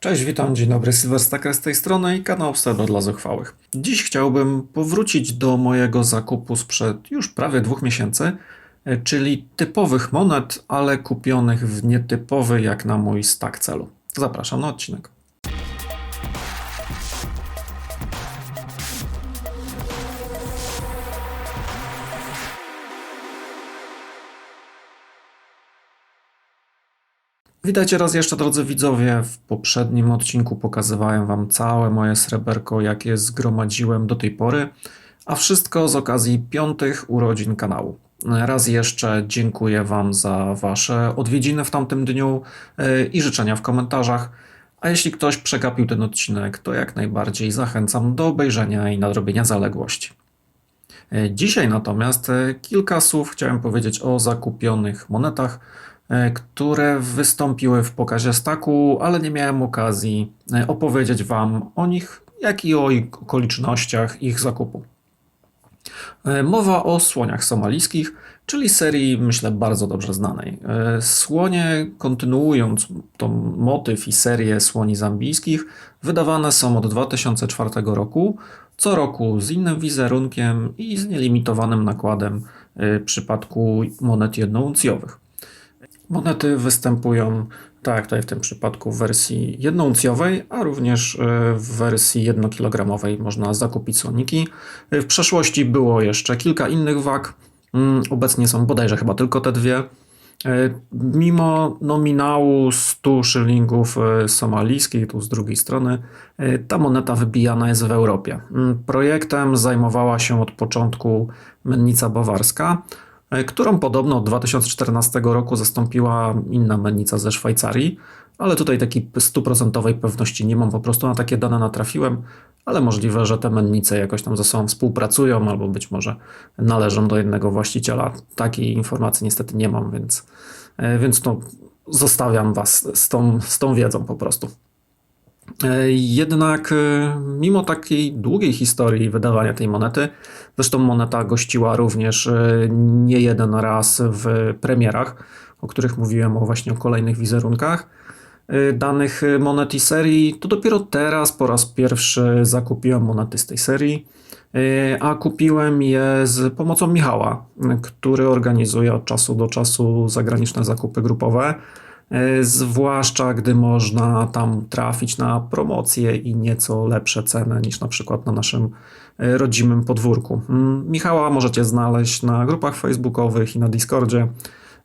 Cześć, witam, dzień dobry, Sylwester z tej strony i kanał Pseudo dla Zuchwałych. Dziś chciałbym powrócić do mojego zakupu sprzed już prawie dwóch miesięcy, e, czyli typowych monet, ale kupionych w nietypowy jak na mój stack celu. Zapraszam na odcinek. Witajcie raz jeszcze, drodzy widzowie. W poprzednim odcinku pokazywałem Wam całe moje sreberko, jakie zgromadziłem do tej pory, a wszystko z okazji piątych urodzin kanału. Raz jeszcze dziękuję Wam za Wasze odwiedziny w tamtym dniu yy, i życzenia w komentarzach. A jeśli ktoś przegapił ten odcinek, to jak najbardziej zachęcam do obejrzenia i nadrobienia zaległości. Yy, Dzisiaj natomiast yy, kilka słów chciałem powiedzieć o zakupionych monetach, e, które wystąpiły w pokazie staku, ale nie miałem okazji e, opowiedzieć Wam o nich, jak i o okolicznościach ich zakupu. E, Mowa o słoniach somalijskich, czyli serii, myślę, bardzo dobrze znanej. E, Słonie, kontynuując tą motyw i serię słoni zambijskich, wydawane są od 2004 roku, co roku z innym wizerunkiem i z nielimitowanym nakładem e, w przypadku monet jednouncjowych. Monety występują, tak tutaj w tym przypadku, w wersji jednouncjowej, a również e, w wersji jednokilogramowej można zakupić słoniki. W przeszłości było jeszcze kilka innych wag. Mm, Obecnie są bodajże chyba tylko te dwie. E, Mimo nominału 100 szylingów e, somalijskich, tu z drugiej strony, ta moneta wybijana jest w Europie. Mm, Projektem zajmowała się od początku mennica bawarska, którą podobno od 2014 roku zastąpiła inna mennica ze Szwajcarii, ale tutaj takiej stuprocentowej pewności nie mam, po prostu na takie dane natrafiłem, ale możliwe, że te mennice jakoś tam ze sobą współpracują, albo być może należą do jednego właściciela. Takiej informacji niestety nie mam, więc, e, więc no, zostawiam Was z tą, z tą wiedzą po prostu. Jednak e, mimo takiej długiej historii wydawania tej monety, zresztą moneta gościła również e, nie jeden raz w premierach, o których mówiłem o właśnie o kolejnych wizerunkach e, danych monet i serii, to dopiero teraz po raz pierwszy zakupiłem monety z tej serii, a kupiłem je z pomocą Michała, który organizuje od czasu do czasu zagraniczne zakupy grupowe. E, Zwłaszcza gdy można tam trafić na promocje i nieco lepsze ceny niż na przykład na naszym e, rodzimym podwórku. Mm, Michała możecie znaleźć na grupach facebookowych i na Discordzie.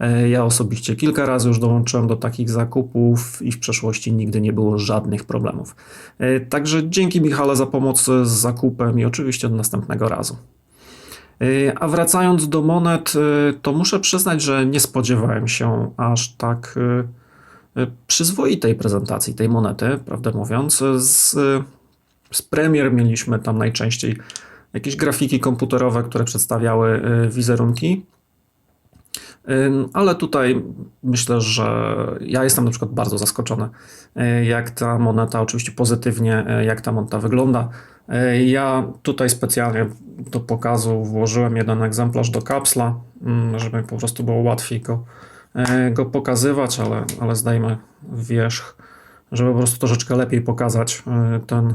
E, Ja osobiście kilka razy już dołączyłem do takich zakupów i w przeszłości nigdy nie było żadnych problemów. Także dzięki Michale za pomoc z zakupem i oczywiście do następnego razu. E, A wracając do monet, e, to muszę przyznać, że nie spodziewałem się aż tak e, przyzwoitej prezentacji tej monety, prawdę mówiąc. Z, z premier mieliśmy tam najczęściej jakieś grafiki komputerowe, które przedstawiały wizerunki. Ale tutaj myślę, że ja jestem na przykład bardzo zaskoczony, e, jak ta moneta, oczywiście pozytywnie, e, jak ta moneta wygląda. E, Ja tutaj specjalnie do pokazu włożyłem jeden egzemplarz do kapsla, mm, żeby po prostu było łatwiej go, go pokazywać, ale, ale zdajmy wierzch, żeby po prostu troszeczkę lepiej pokazać ten,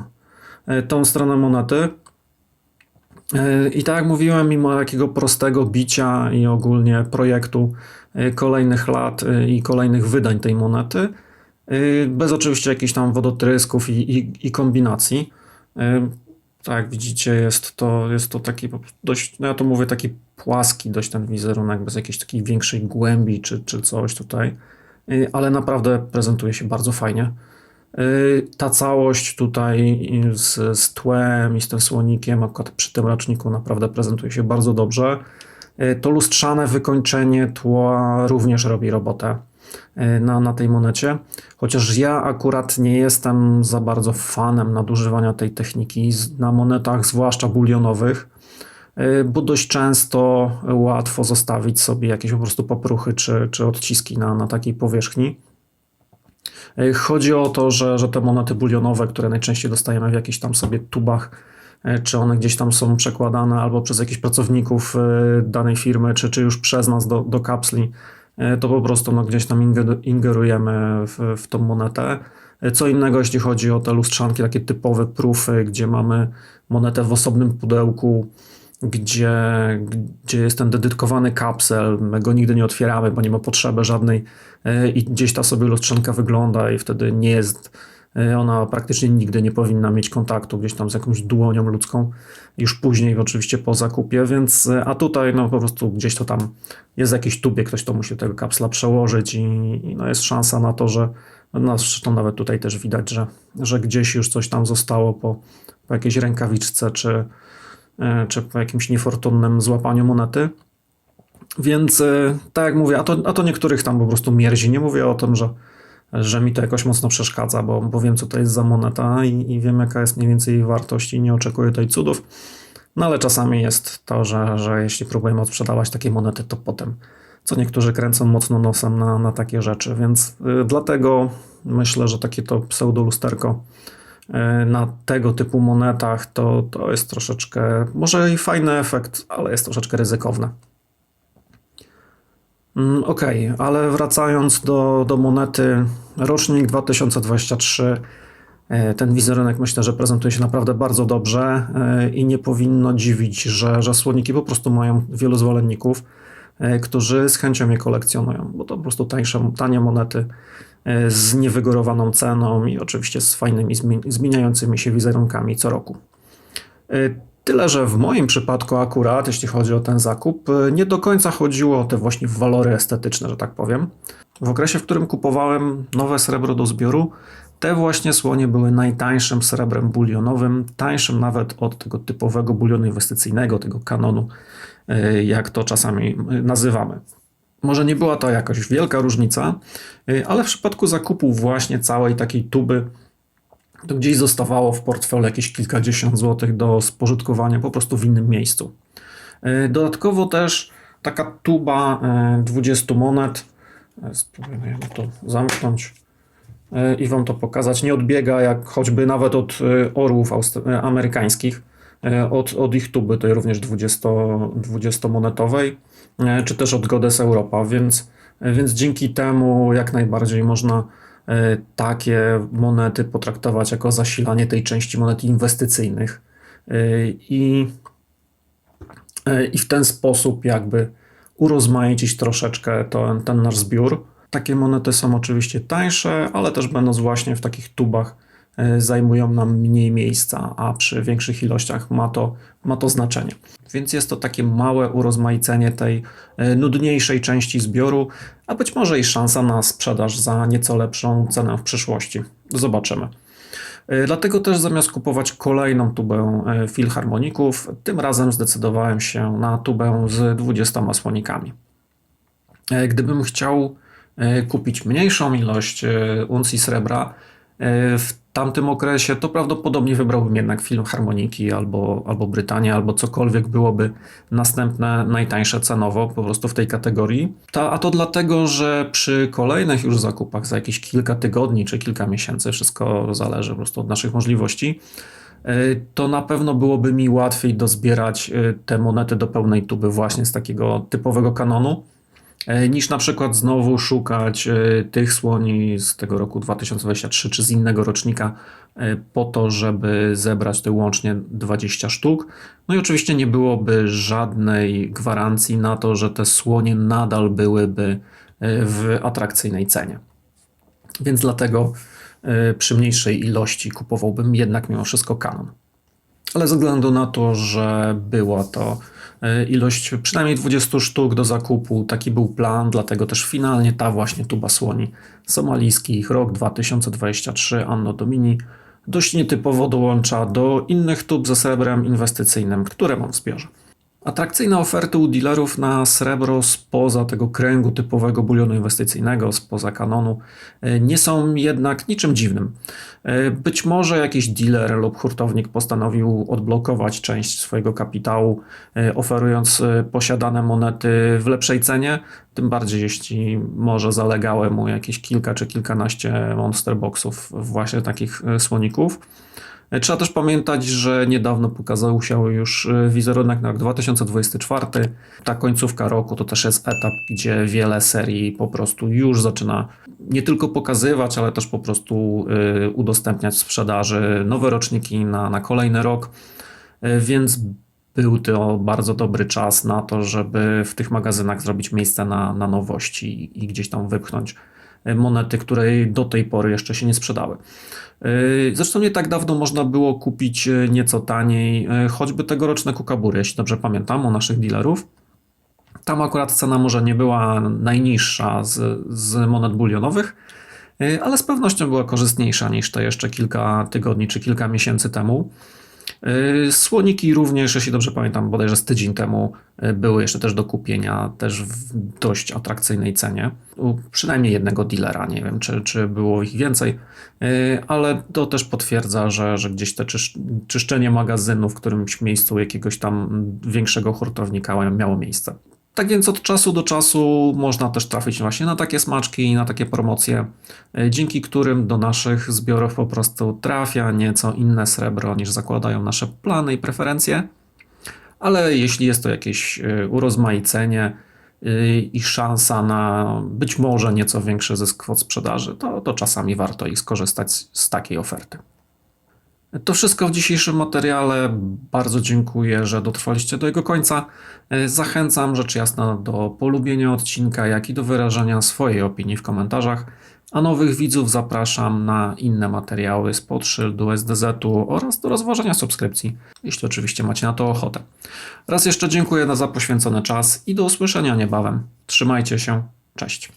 tą stronę monety. E, I tak jak mówiłem, mimo takiego prostego bicia i ogólnie projektu e, kolejnych lat e, i kolejnych wydań tej monety, bez oczywiście jakichś tam wodotrysków i, i, i kombinacji. Tak widzicie, jest to, jest to taki dość, no ja to mówię, taki płaski dość ten wizerunek, bez jakiejś takiej większej głębi czy, czy coś tutaj, ale naprawdę prezentuje się bardzo fajnie. Y, Ta całość tutaj z, z tłem i z tym słonikiem, akurat przy tym roczniku naprawdę prezentuje się bardzo dobrze. Y, To lustrzane wykończenie tła również robi robotę y, na, na tej monecie. Chociaż ja akurat nie jestem za bardzo fanem nadużywania tej techniki na monetach, zwłaszcza bulionowych, bo dość często łatwo zostawić sobie jakieś po prostu popruchy czy, czy odciski na, na takiej powierzchni. E, Chodzi o to, że, że te monety bulionowe, które najczęściej dostajemy w jakichś tam sobie tubach, e, czy one gdzieś tam są przekładane albo przez jakichś pracowników e, danej firmy, czy, czy już przez nas do, do kapsli, to po prostu no, gdzieś tam inge- ingerujemy w, w tą monetę. Co innego, jeśli chodzi o te lustrzanki, takie typowe prufy, gdzie mamy monetę w osobnym pudełku, gdzie, gdzie jest ten dedykowany kapsel, my go nigdy nie otwieramy, bo nie ma potrzeby żadnej e, i gdzieś ta sobie lustrzanka wygląda i wtedy nie jest, e, ona praktycznie nigdy nie powinna mieć kontaktu gdzieś tam z jakąś dłonią ludzką, już później oczywiście po zakupie, więc, e, a tutaj no po prostu gdzieś to tam jest jakiś tubie, ktoś to musi tego kapsla przełożyć i, i no jest szansa na to, że no zresztą nawet tutaj też widać, że, że gdzieś już coś tam zostało po, po jakiejś rękawiczce czy, czy po jakimś niefortunnym złapaniu monety. Więc e, tak jak mówię, a to, a to niektórych tam po prostu mierzi. Nie mówię o tym, że, że mi to jakoś mocno przeszkadza, bo, bo wiem, co to jest za moneta i, i wiem, jaka jest mniej więcej jej wartość i nie oczekuję tutaj cudów. No ale czasami jest to, że, że jeśli próbujemy odsprzedawać takie monety, to potem co niektórzy kręcą mocno nosem na, na takie rzeczy, więc y, dlatego myślę, że takie to pseudolusterko E, na tego typu monetach, to, to jest troszeczkę, może i fajny efekt, ale jest troszeczkę ryzykowne. Mm, ok, ale wracając do, do monety, rocznik 2023. E, ten wizerunek myślę, że prezentuje się naprawdę bardzo dobrze e, i nie powinno dziwić, że, że słoniki po prostu mają wielu zwolenników, którzy z chęcią je kolekcjonują, bo to po prostu tańsze, tanie monety E, z niewygórowaną ceną i oczywiście z fajnymi zmieniającymi się wizerunkami co roku. E, tyle, że w moim przypadku akurat, jeśli chodzi o ten zakup, e, nie do końca chodziło o te właśnie walory estetyczne, że tak powiem. W okresie, w którym kupowałem nowe srebro do zbioru, te właśnie słonie były najtańszym srebrem bulionowym, tańszym nawet od tego typowego bulionu inwestycyjnego, tego kanonu, jak to czasami nazywamy. Może nie była to jakaś wielka różnica, y, ale w przypadku zakupu właśnie całej takiej tuby, to gdzieś zostawało w portfelu jakieś kilkadziesiąt złotych do spożytkowania po prostu w innym miejscu. Y, dodatkowo też taka tuba 20 y, monet, spróbujemy to zamknąć i Wam to pokazać, nie odbiega jak choćby nawet od orłów amerykańskich, od, od ich tuby, tej również 20, 20 monetowej. E, czy też od Godes Europa, więc, więc dzięki temu jak najbardziej można e, takie monety potraktować jako zasilanie tej części monet inwestycyjnych e, i, i w ten sposób jakby urozmaicić troszeczkę to, ten nasz zbiór. Takie monety są oczywiście tańsze, ale też będąc właśnie w takich tubach E, zajmują nam mniej miejsca, a przy większych ilościach ma to, ma to znaczenie. Więc jest to takie małe urozmaicenie tej e, nudniejszej części zbioru, a być może i szansa na sprzedaż za nieco lepszą cenę w przyszłości. Zobaczymy. E, dlatego też zamiast kupować kolejną tubę filharmoników, tym razem zdecydowałem się na tubę z 20 słonikami. Gdybym chciał kupić mniejszą ilość uncji srebra, w tamtym okresie, to prawdopodobnie wybrałbym jednak film Harmoniki albo, albo Brytania, albo cokolwiek byłoby następne, najtańsze cenowo po prostu w tej kategorii. Ta, a to dlatego, że przy kolejnych już zakupach za jakieś kilka tygodni czy kilka miesięcy, wszystko zależy po prostu od naszych możliwości, e, to na pewno byłoby mi łatwiej dozbierać e, te monety do pełnej tuby właśnie z takiego typowego kanonu niż na przykład znowu szukać e, tych słoni z tego roku 2023 czy z innego rocznika e, po to, żeby zebrać te łącznie 20 sztuk. No i oczywiście nie byłoby żadnej gwarancji na to, że te słonie nadal byłyby w atrakcyjnej cenie. Więc dlatego przy mniejszej ilości kupowałbym jednak mimo wszystko kanon. Ale ze względu na to, że była to E, ilość przynajmniej 20 sztuk do zakupu. Taki był plan, dlatego też finalnie ta właśnie tuba słoni somalijskich, rok 2023 Anno Domini, dość nietypowo dołącza do innych tub ze srebrem inwestycyjnym, które mam w zbiorze. Atrakcyjne oferty u dealerów na srebro spoza tego kręgu typowego bulionu inwestycyjnego, spoza kanonu, e, nie są jednak niczym dziwnym. E, być może jakiś dealer lub hurtownik postanowił odblokować część swojego kapitału, e, oferując posiadane monety w lepszej cenie, tym bardziej jeśli może zalegały mu jakieś kilka czy kilkanaście monster boxów właśnie takich słoników. Trzeba też pamiętać, że niedawno pokazał się już e, wizerunek na rok 2024. Ta końcówka roku to też jest etap, gdzie wiele serii po prostu już zaczyna nie tylko pokazywać, ale też po prostu e, udostępniać w sprzedaży nowe roczniki na, na kolejny rok. E, Więc był to bardzo dobry czas na to, żeby w tych magazynach zrobić miejsce na, na nowości i gdzieś tam wypchnąć monety, które do tej pory jeszcze się nie sprzedały. Yy, Zresztą nie tak dawno można było kupić yy, nieco taniej yy, choćby tegoroczne kukabury, jeśli dobrze pamiętam, u naszych dealerów. Tam akurat cena może nie była najniższa z, z monet bulionowych, ale z pewnością była korzystniejsza niż te jeszcze kilka tygodni czy kilka miesięcy temu. Yy, Słoniki również, jeśli dobrze pamiętam, bodajże z tydzień temu yy, były jeszcze też do kupienia, też w dość atrakcyjnej cenie. U przynajmniej jednego dealera, nie wiem czy, czy było ich więcej, yy, ale to też potwierdza, że, że gdzieś te czysz, czyszczenie magazynu w którymś miejscu jakiegoś tam większego hurtownika miało miejsce. Tak więc od czasu do czasu można też trafić właśnie na takie smaczki i na takie promocje, e, dzięki którym do naszych zbiorów po prostu trafia nieco inne srebro niż zakładają nasze plany i preferencje. Ale jeśli jest to jakieś e, urozmaicenie e, i szansa na być może nieco większy zysk od sprzedaży, to, to czasami warto ich skorzystać z, z takiej oferty. To wszystko w dzisiejszym materiale. Bardzo dziękuję, że dotrwaliście do jego końca. E, Zachęcam rzecz jasna do polubienia odcinka, jak i do wyrażania swojej opinii w komentarzach. A nowych widzów zapraszam na inne materiały spod szyldu SDZ-u oraz do rozważenia subskrypcji, jeśli oczywiście macie na to ochotę. Raz jeszcze dziękuję za poświęcony czas i do usłyszenia niebawem. Trzymajcie się. Cześć.